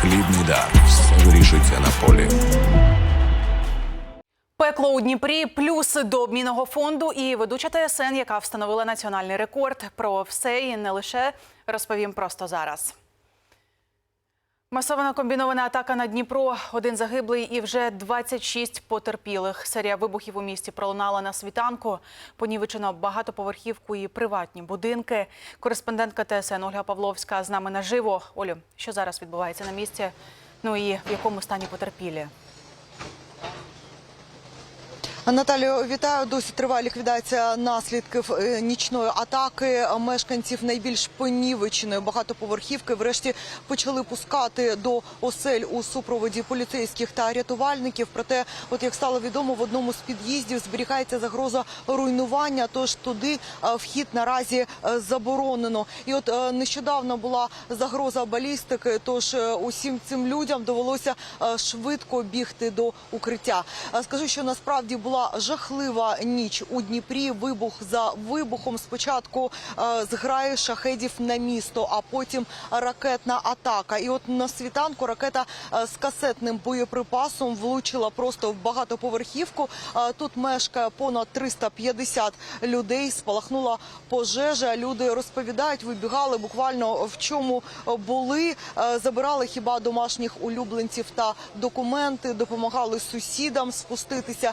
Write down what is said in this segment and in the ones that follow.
Хлібний дар. Вирішується на полі. Пекло у Дніпрі, плюс до обмінного фонду і ведуча ТСН, яка встановила національний рекорд. Про все і не лише розповім просто зараз. Масована комбінована атака на Дніпро. Один загиблий і вже 26 потерпілих. Серія вибухів у місті пролунала на світанку. Понівечено багатоповерхівку і приватні будинки. Кореспондентка ТСН Ольга Павловська з нами наживо. Олю, що зараз відбувається на місці? Ну і в якому стані потерпілі? Наталію, вітаю. Досі триває ліквідація наслідків е, нічної атаки. Мешканців найбільш понівеченої багатоповерхівки врешті почали пускати до осель у супроводі поліцейських та рятувальників. Проте, от як стало відомо, в одному з під'їздів зберігається загроза руйнування. Тож туди е, вхід наразі е, заборонено. І от нещодавно була загроза балістики. Тож усім цим людям довелося швидко бігти до укриття. Скажу, що насправді була жахлива ніч у Дніпрі. Вибух за вибухом. Спочатку е, зграї шахедів на місто, а потім ракетна атака. І от на світанку ракета е, з касетним боєприпасом влучила просто в багатоповерхівку. Е, Тут мешкає понад 350 людей. Спалахнула пожежа. Люди розповідають, вибігали буквально в чому були. Забирали хіба домашніх улюбленців та документи, допомагали сусідам спуститися.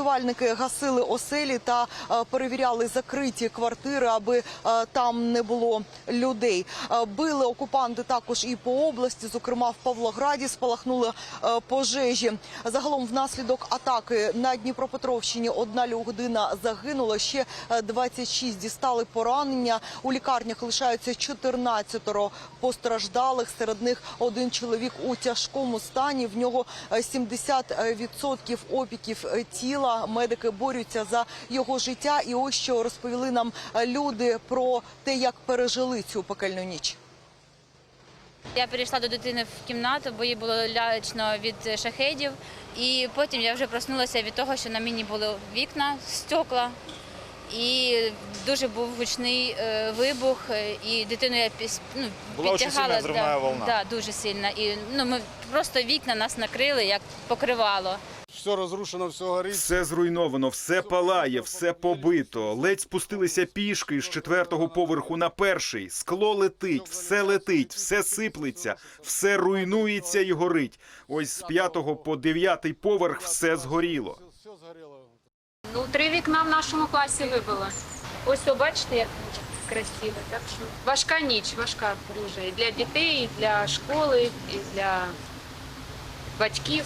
Рятувальники гасили оселі та е, перевіряли закриті квартири, аби е, там не було людей. Е, Били окупанти також і по області, зокрема в Павлограді, спалахнули пожежі. Загалом, внаслідок атаки на Дніпропетровщині одна людина загинула, ще е, 26 дістали поранення. У лікарнях лишаються 14 постраждалих. Серед них один чоловік у тяжкому стані. В нього е, 70% опіків е, тіла. Медики борються за його життя. І ось що розповіли нам е, люди про те, як пережили цю пекельну ніч. Я перейшла до дитини в кімнату, бо їй було лячно від шахедів. І потім я вже проснулася від того, що на мені були вікна, стекла. І дуже був гучний е, вибух, і дитину я піс- ну, Була підтягала. сильна взривна волна. Да, дуже сильна. І ну, ми просто вікна нас накрили, як покривало. Все розрушено, все горить. Все зруйновано, все палає, все побито. Ледь спустилися пішки з четвертого поверху на перший. Скло летить, все летить, все сиплеться, все руйнується і горить. Ось з п'ятого по дев'ятий поверх все згоріло. Ну, три вікна в нашому класі вибило. Ось о, бачите, як красиво. Так що важка ніч, важка дуже. І для дітей, і для школи, і для батьків.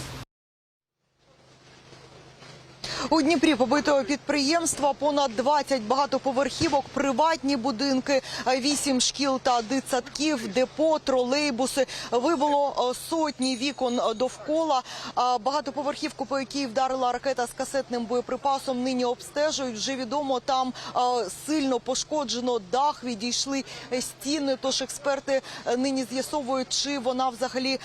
У Дніпрі побитого підприємства понад 20 багатоповерхівок, приватні будинки, 8 шкіл та дитсадків, депо, тролейбуси. Вибуло е, сотні вікон довкола. Багатоповерхівку, по якій вдарила ракета з касетним боєприпасом, нині обстежують. Вже відомо, там е, сильно пошкоджено дах, відійшли стіни. Тож експерти е, нині з'ясовують, чи вона взагалі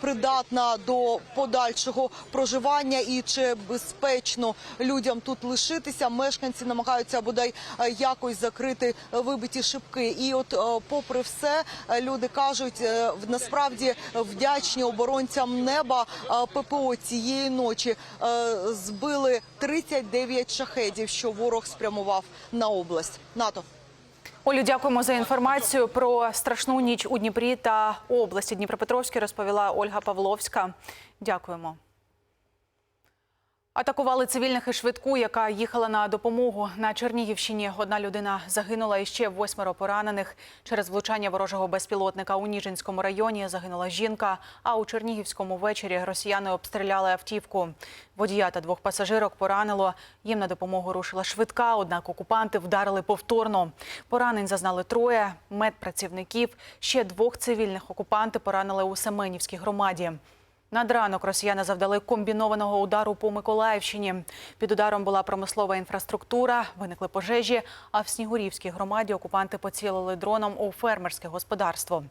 придатна до подальшого проживання і чи безпечно людям тут лишитися. Мешканці намагаються бодай е, якось закрити е, вибиті шибки. І от, е, попри все, люди кажуть, насправді вдячні оборонцям неба ППО цієї ночі збили 39 шахедів, що ворог спрямував на область. НАТО. Олю, дякуємо за інформацію про страшну ніч у Дніпрі та області Дніпропетровській. Розповіла Ольга Павловська. Дякуємо. Атакували цивільних і швидку, яка їхала на допомогу на Чернігівщині. Одна людина загинула і ще восьмеро поранених через влучання ворожого безпілотника у Ніжинському районі. Загинула жінка. А у Чернігівському вечорі росіяни обстріляли автівку. Водія та двох пасажирок поранило. Їм на допомогу рушила швидка. Однак окупанти вдарили повторно. Поранень зазнали троє медпрацівників. Ще двох цивільних окупанти поранили у Семенівській громаді. Над ранок росіяни завдали комбінованого удару по Миколаївщині. Під ударом була промислова інфраструктура, виникли пожежі. А в Снігурівській громаді окупанти поцілили дроном у фермерське господарство.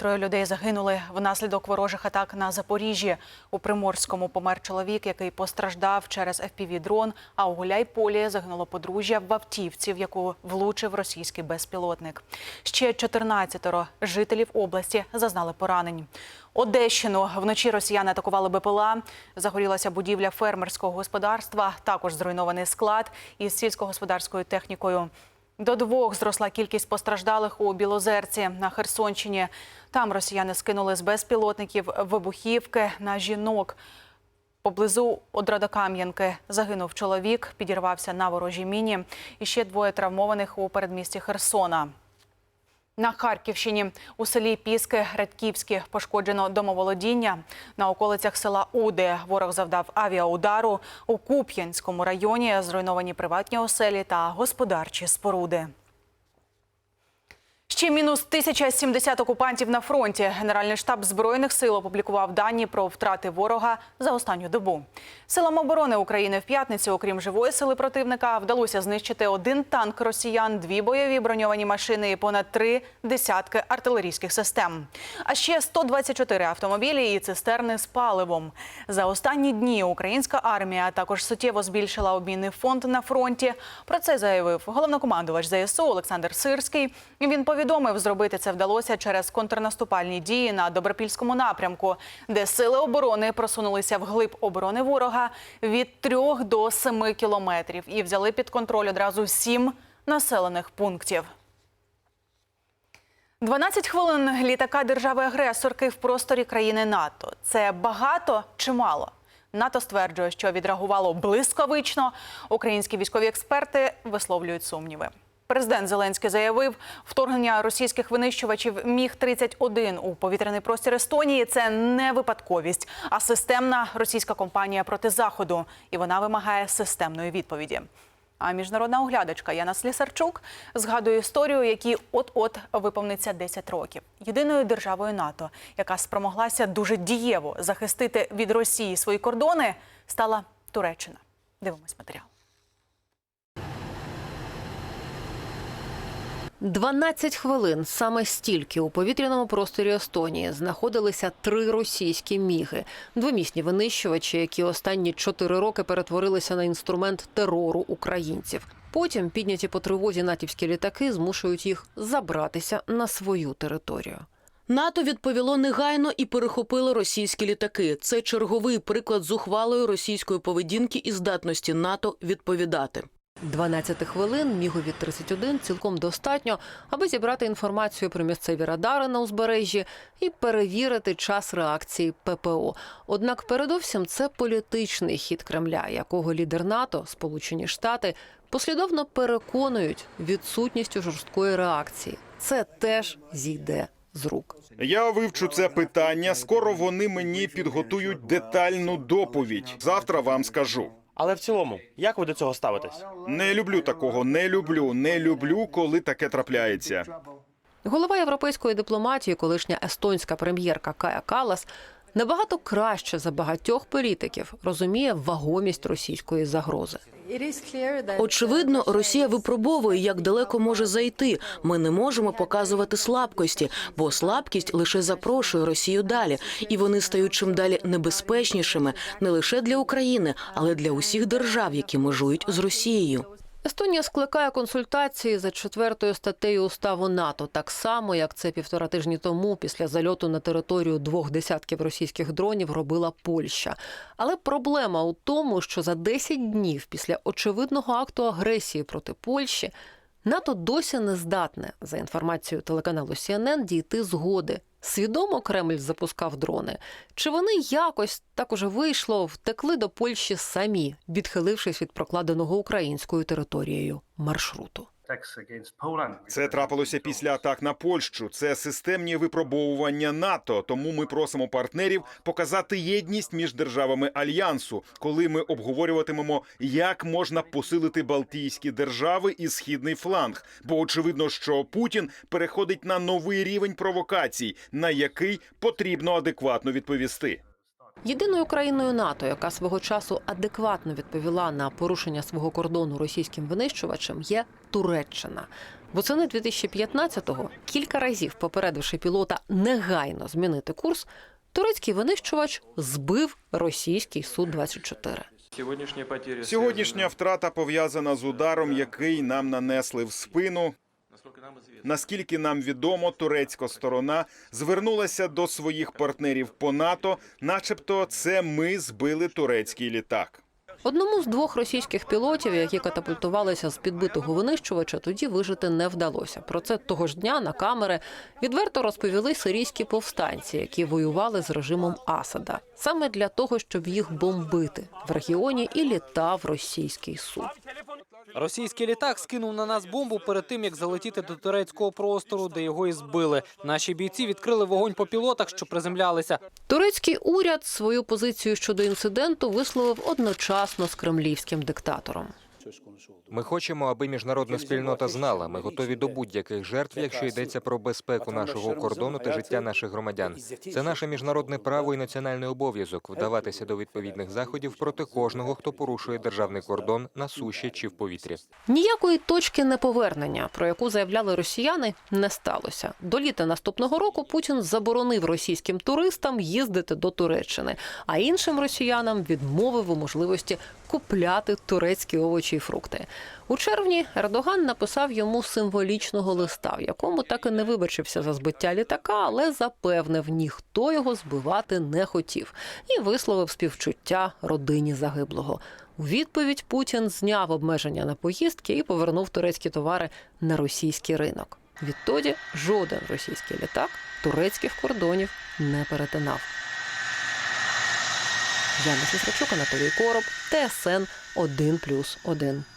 Троє людей загинули внаслідок ворожих атак на Запоріжжі. У Приморському помер чоловік, який постраждав через FPV-дрон, а у Гуляйполі загинуло подружжя в автівці, в яку влучив російський безпілотник. Ще 14 жителів області зазнали поранень. Одещину вночі росіяни атакували БПЛА. Загорілася будівля фермерського господарства, також зруйнований склад із сільськогосподарською технікою. До двох зросла кількість постраждалих у Білозерці на Херсонщині. Там росіяни скинули з безпілотників вибухівки на жінок. Поблизу Одрадокам'янки загинув чоловік, підірвався на ворожій міні. І ще двоє травмованих у передмісті Херсона. На Харківщині у селі Піски Радківські пошкоджено домоволодіння. На околицях села Уди ворог завдав авіаудару. У Куп'янському районі зруйновані приватні оселі та господарчі споруди. Ще мінус 1070 окупантів на фронті. Генеральний штаб збройних сил опублікував дані про втрати ворога за останню добу. Силам оборони України в п'ятницю, окрім живої сили противника, вдалося знищити один танк росіян, дві бойові броньовані машини і понад три десятки артилерійських систем. А ще 124 автомобілі і цистерни з паливом. За останні дні українська армія також суттєво збільшила обмінний фонд на фронті. Про це заявив головнокомандувач ЗСУ Олександр Сирський. Він повідомив, зробити це вдалося через контрнаступальні дії на Добропільському напрямку, де сили оборони просунулися вглиб оборони ворога від 3 до 7 кілометрів і взяли під контроль одразу сім населених пунктів. 12 хвилин літака держави-агресорки в просторі країни НАТО. Це багато чи мало? НАТО стверджує, що відреагувало блискавично. Українські військові експерти висловлюють сумніви. Президент Зеленський заявив, вторгнення російських винищувачів міг 31 у повітряний простір Естонії. Це не випадковість, а системна російська компанія проти заходу, і вона вимагає системної відповіді. А міжнародна оглядачка Яна Слісарчук згадує історію, якій от-от виповниться 10 років. Єдиною державою НАТО, яка спромоглася дуже дієво захистити від Росії свої кордони, стала Туреччина. Дивимось матеріал. 12 хвилин саме стільки у повітряному просторі Естонії знаходилися три російські міги, двомісні винищувачі, які останні чотири роки перетворилися на інструмент терору українців. Потім підняті по тривозі натівські літаки змушують їх забратися на свою територію. НАТО відповіло негайно і перехопило російські літаки. Це черговий приклад зухвалої російської поведінки і здатності НАТО відповідати. 12 хвилин мігові 31 цілком достатньо, аби зібрати інформацію про місцеві радари на узбережжі і перевірити час реакції ППО. Однак, передовсім, це політичний хід Кремля, якого лідер НАТО, Сполучені Штати, послідовно переконують відсутністю жорсткої реакції. Це теж зійде з рук. Я вивчу це питання. Скоро вони мені підготують детальну доповідь. Завтра вам скажу. Але в цілому, як ви до цього ставитесь? Не люблю такого, не люблю, не люблю, коли таке трапляється. Голова європейської дипломатії, колишня естонська прем'єрка Кая Калас, набагато краще за багатьох політиків розуміє вагомість російської загрози. Очевидно, Росія випробовує, як далеко може зайти. Ми не можемо показувати слабкості, бо слабкість лише запрошує Росію далі, і вони стають чим далі небезпечнішими не лише для України, але для усіх держав, які межують з Росією. Естонія скликає консультації за четвертою статтею уставу НАТО, так само як це півтора тижні тому, після зальоту на територію двох десятків російських дронів, робила Польща. Але проблема у тому, що за 10 днів після очевидного акту агресії проти Польщі НАТО досі не здатне, за інформацією телеканалу CNN, дійти згоди. Свідомо Кремль запускав дрони. Чи вони якось так уже вийшло, втекли до Польщі самі, відхилившись від прокладеного українською територією маршруту? Це трапилося після атак на Польщу. Це системні випробовування НАТО. Тому ми просимо партнерів показати єдність між державами альянсу, коли ми обговорюватимемо, як можна посилити Балтійські держави і східний фланг. Бо очевидно, що Путін переходить на новий рівень провокацій, на який потрібно адекватно відповісти. Єдиною країною НАТО, яка свого часу адекватно відповіла на порушення свого кордону російським винищувачем, є Туреччина. Восени 2015-го, кілька разів попередивши пілота негайно змінити курс, турецький винищувач збив російський Су-24. Сьогоднішня втрата пов'язана з ударом, який нам нанесли в спину. Наскільки нам відомо, турецька сторона звернулася до своїх партнерів по НАТО, начебто, це ми збили турецький літак. Одному з двох російських пілотів, які катапультувалися з підбитого винищувача, тоді вижити не вдалося. Про це того ж дня на камери відверто розповіли сирійські повстанці, які воювали з режимом Асада, саме для того, щоб їх бомбити в регіоні і літав російський суд. Російський літак скинув на нас бомбу перед тим, як залетіти до турецького простору, де його і збили. Наші бійці відкрили вогонь по пілотах, що приземлялися. Турецький уряд свою позицію щодо інциденту висловив одночасно з кремлівським диктатором. Ми хочемо, аби міжнародна спільнота знала. Ми готові до будь-яких жертв, якщо йдеться про безпеку нашого кордону та життя наших громадян. Це наше міжнародне право і національний обов'язок вдаватися до відповідних заходів проти кожного, хто порушує державний кордон на суші чи в повітрі. Ніякої точки неповернення, про яку заявляли росіяни, не сталося. До літа наступного року Путін заборонив російським туристам їздити до Туреччини, а іншим росіянам відмовив у можливості купляти турецькі овочі і фрукти. У червні Ердоган написав йому символічного листа, в якому так і не вибачився за збиття літака, але запевнив, ніхто його збивати не хотів, і висловив співчуття родині загиблого. У відповідь Путін зняв обмеження на поїздки і повернув турецькі товари на російський ринок. Відтоді жоден російський літак турецьких кордонів не перетинав. Яна Сісрачук, Анатолій Короб, ТСН 1+,1.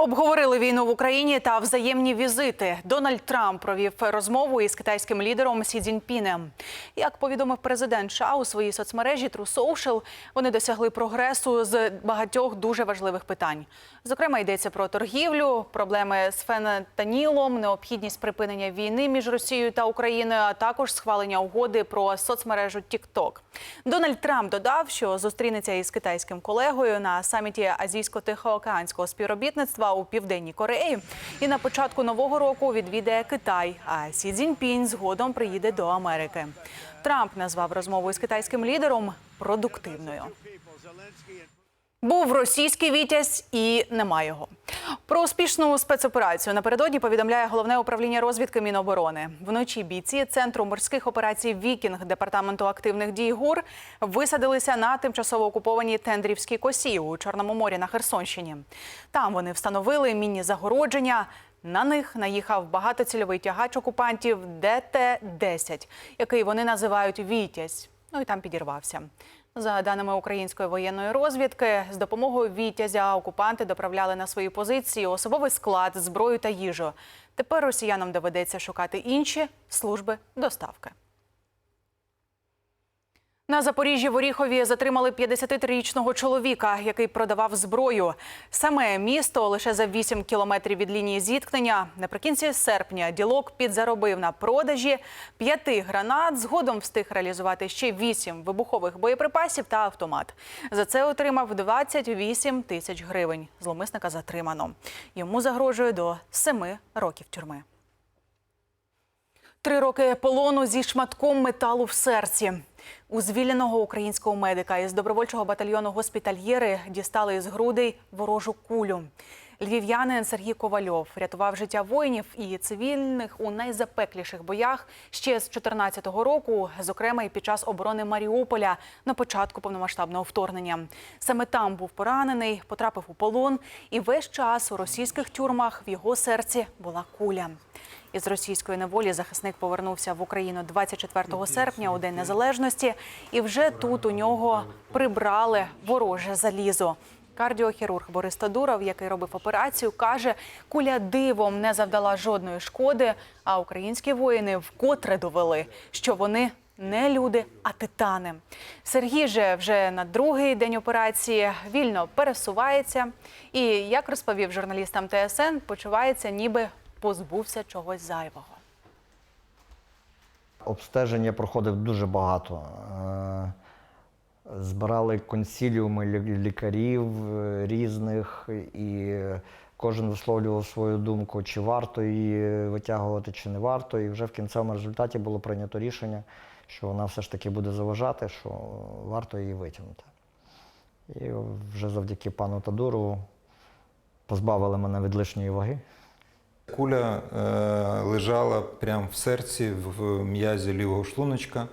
Обговорили війну в Україні та взаємні візити. Дональд Трамп провів розмову із китайським лідером Сі Цзіньпінем. Як повідомив президент США у своїй соцмережі True Social, вони досягли прогресу з багатьох дуже важливих питань. Зокрема, йдеться про торгівлю, проблеми з фентанілом, необхідність припинення війни між Росією та Україною, а також схвалення угоди про соцмережу TikTok. Дональд Трамп додав, що зустрінеться із китайським колегою на саміті азійсько-тихоокеанського співробітництва у південній Кореї. І на початку нового року відвідає Китай. А Сі Цзіньпінь згодом приїде до Америки. Трамп назвав розмову із китайським лідером продуктивною. Був російський вітязь і нема його. Про успішну спецоперацію напередодні повідомляє головне управління розвідки Міноборони. Вночі бійці центру морських операцій Вікінг департаменту активних дій ГУР висадилися на тимчасово окупованій Тендрівській косі у Чорному морі на Херсонщині. Там вони встановили мінні загородження. На них наїхав багатоцільовий тягач окупантів ДТ-10, який вони називають Вітязь. Ну і там підірвався. За даними української воєнної розвідки, з допомогою Вітязя окупанти доправляли на свої позиції особовий склад, зброю та їжу. Тепер росіянам доведеться шукати інші служби доставки. На Запоріжжі в Оріхові затримали 53-річного чоловіка, який продавав зброю. Саме місто лише за 8 кілометрів від лінії зіткнення. Наприкінці серпня ділок підзаробив на продажі п'яти гранат. Згодом встиг реалізувати ще 8 вибухових боєприпасів та автомат. За це отримав 28 тисяч гривень. Зломисника затримано. Йому загрожує до 7 років тюрми. Три роки полону зі шматком металу в серці. У звільненого українського медика із добровольчого батальйону госпітальєри дістали із грудей ворожу кулю. Львів'янин Сергій Ковальов рятував життя воїнів і цивільних у найзапекліших боях ще з 2014 року, зокрема і під час оборони Маріуполя на початку повномасштабного вторгнення. Саме там був поранений, потрапив у полон, і весь час у російських тюрмах в його серці була куля. Із російської неволі захисник повернувся в Україну 24 серпня у День Незалежності, і вже тут у нього прибрали вороже залізо. Кардіохірург Борис Тодуров, який робив операцію, каже, куля дивом не завдала жодної шкоди. А українські воїни вкотре довели, що вони не люди, а титани. Сергій же вже на другий день операції вільно пересувається і, як розповів журналістам ТСН, почувається, ніби позбувся чогось зайвого. Обстеження проходив дуже багато. Е, Збирали консіліуми лікарів е, різних, і кожен висловлював свою думку, чи варто її витягувати, чи не варто. І вже в кінцевому результаті було прийнято рішення, що вона все ж таки буде заважати, що варто її витягнути. І вже завдяки пану Тадурову позбавили мене від лишньої ваги. Куля е, лежала прямо в серці, в м'язі лівого шлуночка, е,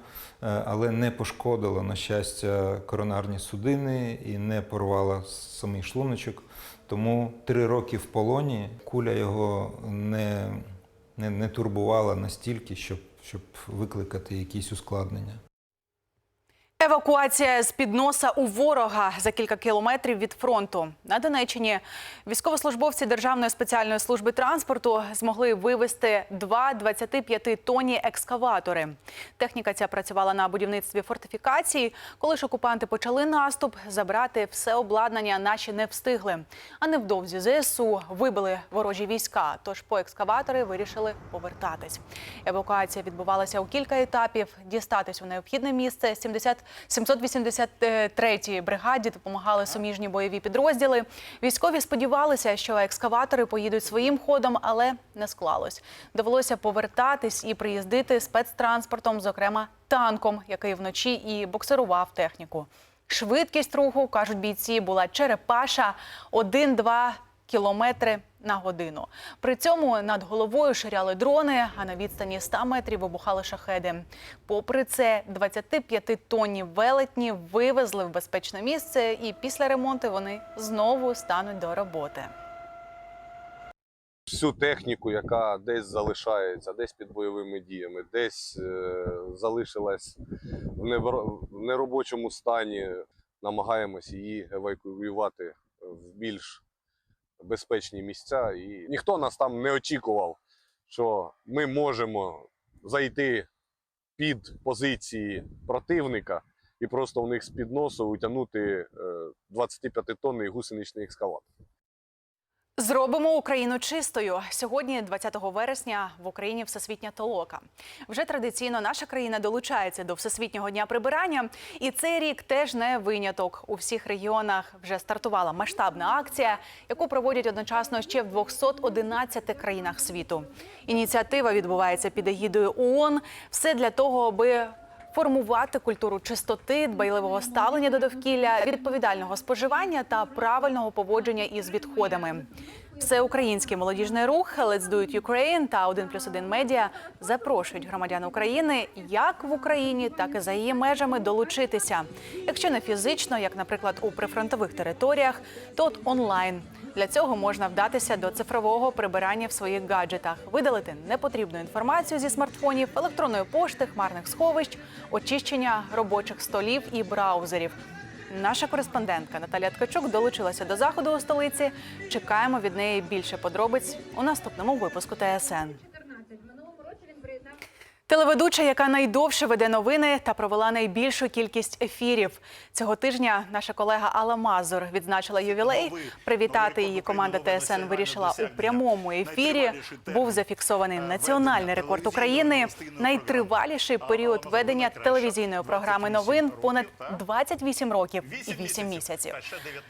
але не пошкодила, на щастя, коронарні судини і не порвала самий шлуночок. Тому три роки в полоні куля його не, не, не турбувала настільки, щоб, щоб викликати якісь ускладнення. Евакуація з під носа у ворога за кілька кілометрів від фронту на Донеччині. Військовослужбовці Державної спеціальної служби транспорту змогли вивезти два 25-тонні екскаватори. Техніка ця працювала на будівництві фортифікацій. Коли ж окупанти почали наступ, забрати все обладнання наші не встигли. А невдовзі ЗСУ вибили ворожі війська. Тож по екскаватори вирішили повертатись. Евакуація відбувалася у кілька етапів. Дістатись у необхідне місце 70 783-й бригаді допомагали суміжні бойові підрозділи. Військові сподівалися, що екскаватори поїдуть своїм ходом, але не склалось. Довелося повертатись і приїздити спецтранспортом, зокрема танком, який вночі і боксирував техніку. Швидкість руху, кажуть бійці, була черепаша 1-2 кілометри на годину. При цьому над головою ширяли дрони, а на відстані 100 метрів вибухали шахеди. Попри це, 25-тонні велетні вивезли в безпечне місце, і після ремонту вони знову стануть до роботи. Всю техніку, яка десь залишається, десь під бойовими діями, десь е, залишилась в невро- в неробочому стані, намагаємось її евакуювати в більш безпечні місця. І ніхто нас там не очікував, що ми можемо зайти під позиції противника і просто у них з-під носу утягнути 25-тонний гусеничний екскаватор. Зробимо Україну чистою. Сьогодні, 20 вересня, в Україні всесвітня толока. Вже традиційно наша країна долучається до всесвітнього дня прибирання, і цей рік теж не виняток. У всіх регіонах вже стартувала масштабна акція, яку проводять одночасно ще в 211 країнах світу. Ініціатива відбувається під егідою ООН. Все для того, аби формувати культуру чистоти, дбайливого ставлення до довкілля, відповідального споживання та правильного поводження із відходами. Всеукраїнський молодіжний рух Let's Do It Ukraine та 1 плюс 1 медіа запрошують громадян України як в Україні, так і за її межами долучитися. Якщо не фізично, як, наприклад, у прифронтових територіях, то онлайн. Для цього можна вдатися до цифрового прибирання в своїх гаджетах, видалити непотрібну інформацію зі смартфонів, електронної пошти, хмарних сховищ, очищення робочих столів і браузерів. Наша кореспондентка Наталія Ткачук долучилася до заходу у столиці. Чекаємо від неї більше подробиць у наступному випуску ТСН. Телеведуча, яка найдовше веде новини та провела найбільшу кількість ефірів цього тижня. Наша колега Алла Мазур відзначила ювілей. Привітати її команда ТСН вирішила у прямому ефірі. Був зафіксований національний рекорд України. Найтриваліший період ведення телевізійної програми новин понад 28 років і 8 місяців.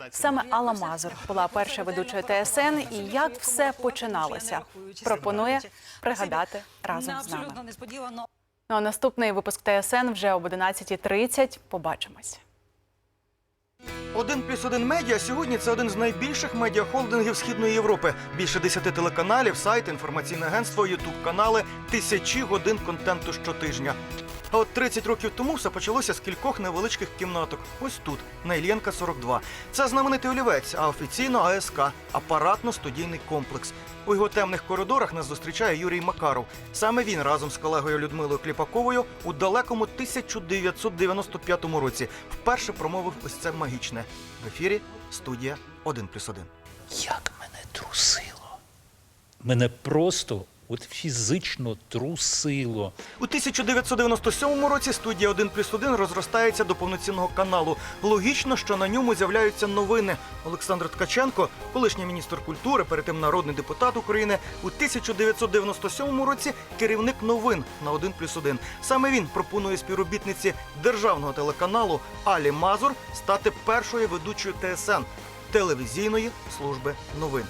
Саме Алла Мазур була першою ведучою ТСН. І як все починалося, пропонує пригадати разом з нами. Ну а наступний випуск ТСН вже об 11.30. Побачимось. Один плюс один медіа сьогодні це один з найбільших медіахолдингів Східної Європи. Більше десяти телеканалів, сайт, інформаційне агентство, ютуб канали, тисячі годин контенту щотижня. А от 30 років тому все почалося з кількох невеличких кімнаток. Ось тут, на Ільєнка 42. Це знаменитий олівець, а офіційно АСК апаратно-студійний комплекс. У його темних коридорах нас зустрічає Юрій Макаров. Саме він разом з колегою Людмилою Кліпаковою у далекому 1995 році вперше промовив ось це магічне в ефірі студія 1+,1. Як мене трусило. Мене просто от фізично трусило. У 1997 році студія 1 плюс 1 розростається до повноцінного каналу. Логічно, що на ньому з'являються новини. Олександр Ткаченко, колишній міністр культури, перед тим народний депутат України, у 1997 році керівник новин на 1 плюс 1. Саме він пропонує співробітниці державного телеканалу Алі Мазур стати першою ведучою ТСН телевізійної служби новин.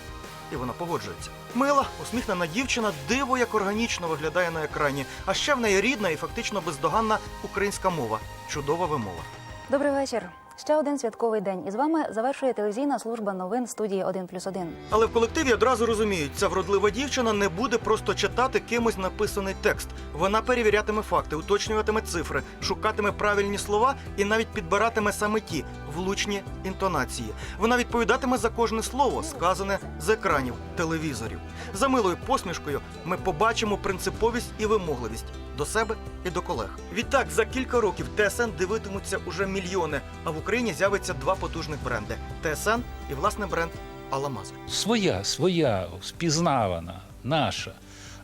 І вона погоджується. Мила, усміхнена дівчина, диво як органічно виглядає на екрані. А ще в неї рідна і фактично бездоганна українська мова. Чудова вимова. Добрий вечір. Ще один святковий день. І з вами завершує телевізійна служба новин студії 1 плюс 1. Але в колективі одразу розуміють, ця вродлива дівчина не буде просто читати кимось написаний текст. Вона перевірятиме факти, уточнюватиме цифри, шукатиме правильні слова і навіть підбиратиме саме ті влучні інтонації. Вона відповідатиме за кожне слово, сказане з екранів телевізорів. За милою посмішкою ми побачимо принциповість і вимогливість до себе і до колег. Відтак, за кілька років ТСН дивитимуться уже мільйони, а в Україні з'явиться два потужних бренди: ТСН і власне бренд Аламазур. Своя, своя, впізнавана, наша.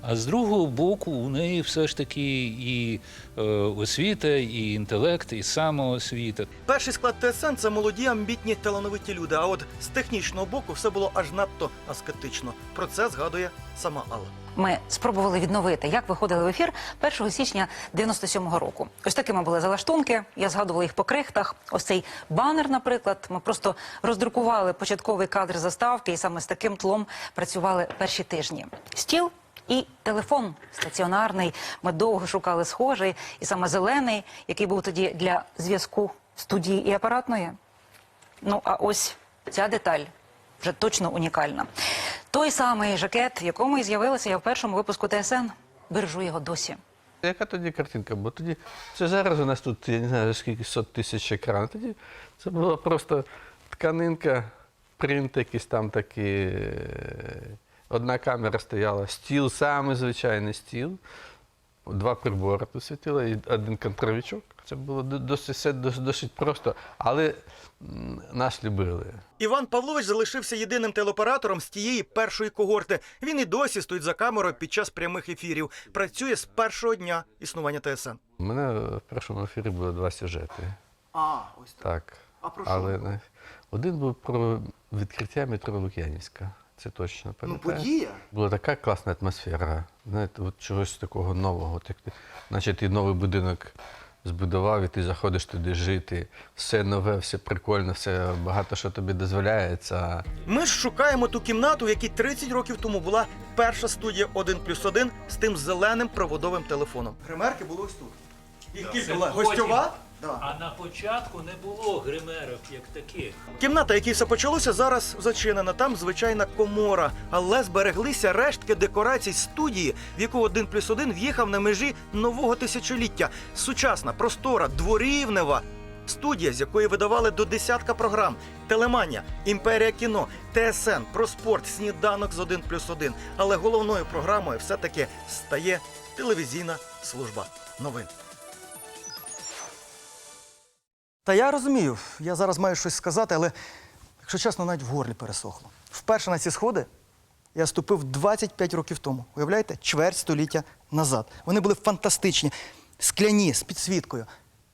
А з другого боку, у неї все ж таки і е, освіта, і інтелект, і самоосвіта. Перший склад ТСН це молоді, амбітні, талановиті люди. А от з технічного боку все було аж надто аскетично. Про це згадує сама Алла. Ми спробували відновити, як виходили в ефір 1 січня 97-го року. Ось такими були залаштунки. Я згадувала їх по крихтах. Ось цей банер, наприклад. Ми просто роздрукували початковий кадр заставки, і саме з таким тлом працювали перші тижні. Стіл. І телефон стаціонарний. Ми довго шукали схожий, і саме зелений, який був тоді для зв'язку студії і апаратної. Ну а ось ця деталь вже точно унікальна. Той самий жакет, в якому і з'явилася я в першому випуску ТСН. Бережу його досі. Яка тоді картинка? Бо тоді це зараз у нас тут, я не знаю, скільки сот тисяч екран. Тоді це була просто тканинка, принт якийсь там такий. е, Одна камера стояла, стіл, самий звичайний стіл, два прибори тут світило і один контровичок. Це було досить, досить просто, але нас любили. Іван Павлович залишився єдиним телеоператором з тієї першої когорти. Він і досі стоїть за камерою під час прямих ефірів. Працює з першого дня існування ТСН. У мене в першому ефірі було два сюжети. А, ось Так. А про що Але один був про відкриття метро Лук'янівська. Це точно Ну, подія. Була така класна атмосфера. Знаєте, от чогось такого нового. Так, ти- наче ти новий будинок збудував, і ти заходиш туди жити. Все нове, все прикольно, все багато що тобі дозволяється. Ми ж шукаємо ту кімнату, в якій 30 років тому була перша студія 1 плюс 1 з тим зеленим проводовим телефоном. Гримерки було ось тут. Їх кілька була гостьова. А на початку не було гримерок як таких. Кімната, в якій все почалося, зараз зачинена. Там звичайна комора, але збереглися рештки декорацій студії, в яку один плюс один в'їхав на межі нового тисячоліття. Сучасна, простора, дворівнева. Студія, з якої видавали до десятка програм: Телеманія, Імперія кіно, ТСН, про спорт, сніданок з 1 плюс 1. Але головною програмою все-таки стає телевізійна служба новин. Та я розумію, я зараз маю щось сказати, але якщо чесно, навіть в горлі пересохло. Вперше на ці сходи я ступив 25 років тому. Уявляєте, чверть століття назад. Вони були фантастичні, скляні з підсвіткою.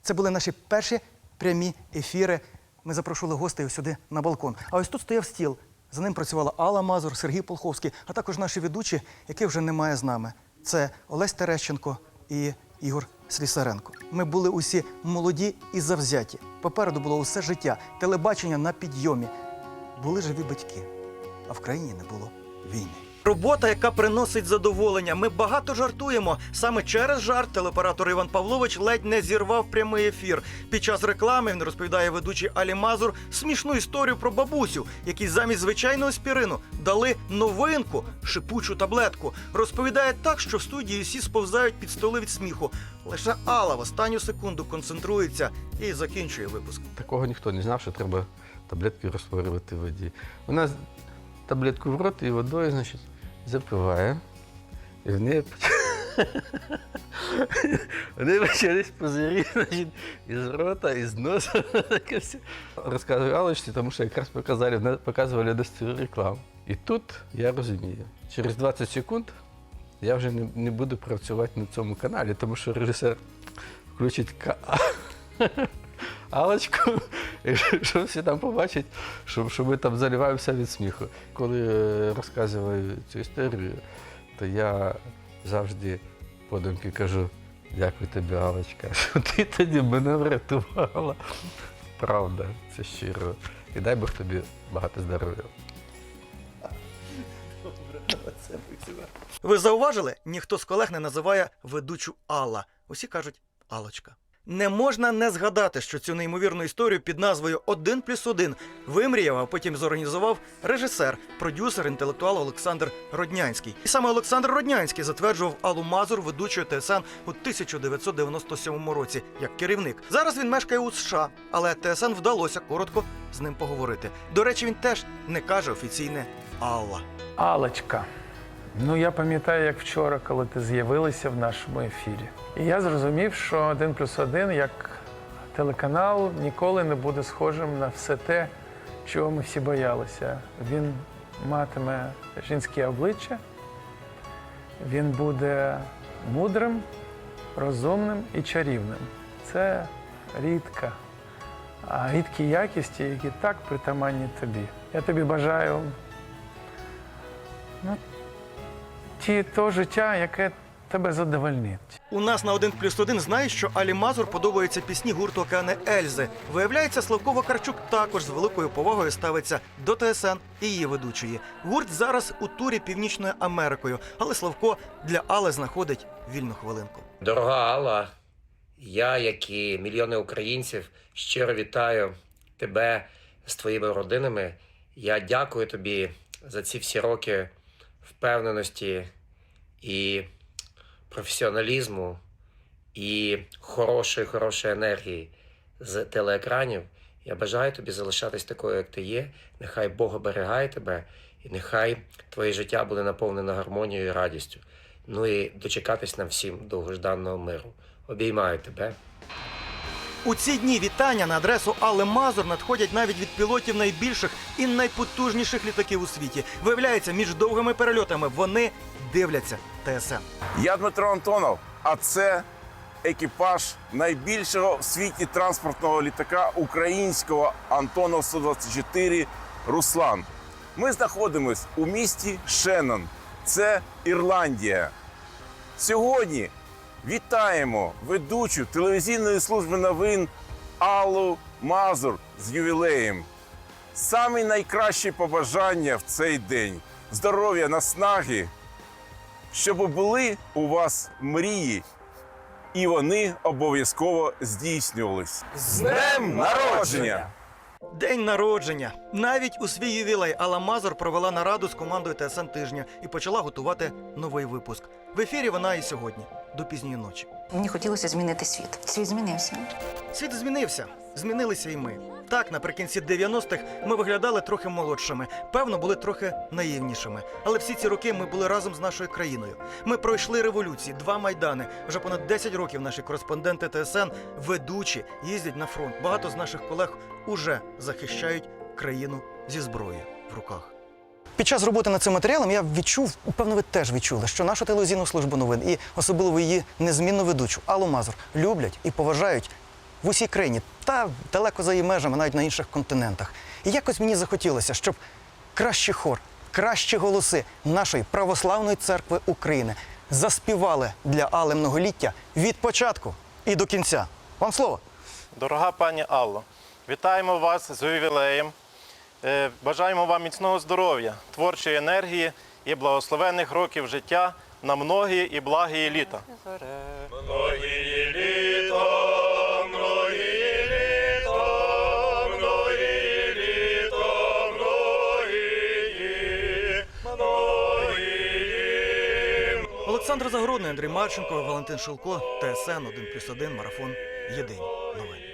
Це були наші перші прямі ефіри. Ми запрошували гостей сюди на балкон. А ось тут стояв стіл. За ним працювала Алла Мазур, Сергій Полховський, а також наші ведучі, яких вже немає з нами. Це Олесь Терещенко і Ігор Слісаренко. Ми були усі молоді і завзяті. Попереду було усе життя, телебачення на підйомі. Були живі батьки, а в країні не було війни. Робота, яка приносить задоволення. Ми багато жартуємо. Саме через жарт телеоператор Іван Павлович ледь не зірвав прямий ефір. Під час реклами він розповідає ведучий Алі Мазур смішну історію про бабусю, якій замість звичайного спірину дали новинку шипучу таблетку. Розповідає так, що в студії всі сповзають під столи від сміху. Лише Алла в останню секунду концентрується і закінчує випуск. Такого ніхто не знав, що треба таблетки розтворювати в воді. Вона з- таблетку в рот і водою, значить, запиває. І в неї, поч- в неї почались пузирі, значить, із рота, із носа. таке все. Розказую Аллочці, тому що якраз показали, показували десь рекламу. І тут я розумію, через 20 секунд я вже не, не буду працювати на цьому каналі, тому що режисер включить ка- Алочку, і що всі там побачать, що, що ми там заливаємося від сміху. Коли е, розказую цю історію, то я завжди подумки кажу, дякую тобі, Алочка, що ти тоді мене врятувала. Правда, це щиро. І дай Бог тобі багато здоров'я. Ви зауважили? Ніхто з колег не називає ведучу Алла. Усі кажуть Алочка. Не можна не згадати, що цю неймовірну історію під назвою «Один плюс один» вимріяв, а потім зорганізував режисер, продюсер, інтелектуал Олександр Роднянський. І саме Олександр Роднянський затверджував Аллу Мазур ведучою ТСН у 1997 році як керівник. Зараз він мешкає у США, але ТСН вдалося коротко з ним поговорити. До речі, він теж не каже офіційне Алла. Алочка. Ну, я пам'ятаю, як вчора, коли ти з'явилася в нашому ефірі. І я зрозумів, що один плюс один як телеканал ніколи не буде схожим на все те, чого ми всі боялися. Він матиме жінське обличчя, він буде мудрим, розумним і чарівним. Це рідка, а рідкі якісті, які так притаманні тобі. Я тобі бажаю ну, ті, то життя, яке тебе задовольнить. У нас на 1 плюс 1 знають, що Алі Мазур подобаються пісні гурту Океани Ельзи. Виявляється, Славко Вакарчук також з великою повагою ставиться до ТСН і її ведучої. Гурт зараз у турі Північною Америкою, але Славко для Али знаходить вільну хвилинку. Дорога Алла, я, як і мільйони українців, щиро вітаю тебе з твоїми родинами. Я дякую тобі за ці всі роки впевненості і професіоналізму, і хорошої, хорошої енергії з телеекранів. Я бажаю тобі залишатись такою, як ти є. Нехай Бог оберігає тебе, і нехай твоє життя буде наповнено гармонією і радістю. Ну і дочекатись нам всім довгожданого миру. Обіймаю тебе. У ці дні вітання на адресу Алли Мазур надходять навіть від пілотів найбільших і найпотужніших літаків у світі. Виявляється, між довгими перельотами вони дивляться ТСН. Я Дмитро Антонов, а це екіпаж найбільшого в світі транспортного літака українського Антонов 124 Руслан. Ми знаходимось у місті Шеннон. Це Ірландія. Сьогодні вітаємо ведучу телевізійної служби новин Аллу Мазур з ювілеєм. Самі найкращі побажання в цей день. Здоров'я, наснаги, щоб були у вас мрії, і вони обов'язково здійснювались. З днем народження! День народження. Навіть у свій ювілей Алла Мазур провела нараду з командою ТСН тижня і почала готувати новий випуск. В ефірі вона і сьогодні, до пізньої ночі. Мені хотілося змінити світ. Світ змінився. Світ змінився, змінилися і ми. Так, наприкінці 90-х ми виглядали трохи молодшими, певно, були трохи наївнішими. Але всі ці роки ми були разом з нашою країною. Ми пройшли революції, два майдани. Вже понад 10 років наші кореспонденти ТСН, ведучі, їздять на фронт. Багато з наших колег уже захищають країну зі зброєю в руках. Під час роботи над цим матеріалом я відчув, певно, ви теж відчули, що нашу телевізійну службу новин і особливо її незмінну ведучу Аллу Мазур люблять і поважають в усій країні та далеко за її межами, навіть на інших континентах. І якось мені захотілося, щоб кращий хор, кращі голоси нашої православної церкви України заспівали для Алли Многоліття від початку і до кінця. Вам слово. Дорога пані Алло, вітаємо вас з ювілеєм. Е, Бажаємо вам міцного здоров'я, творчої енергії і благословенних років життя на многі і благі літа. Многие літа. Олександр Загородний, Андрій Марченко, Валентин Шилко, ТСН 1+,1, Марафон. Єдині новини.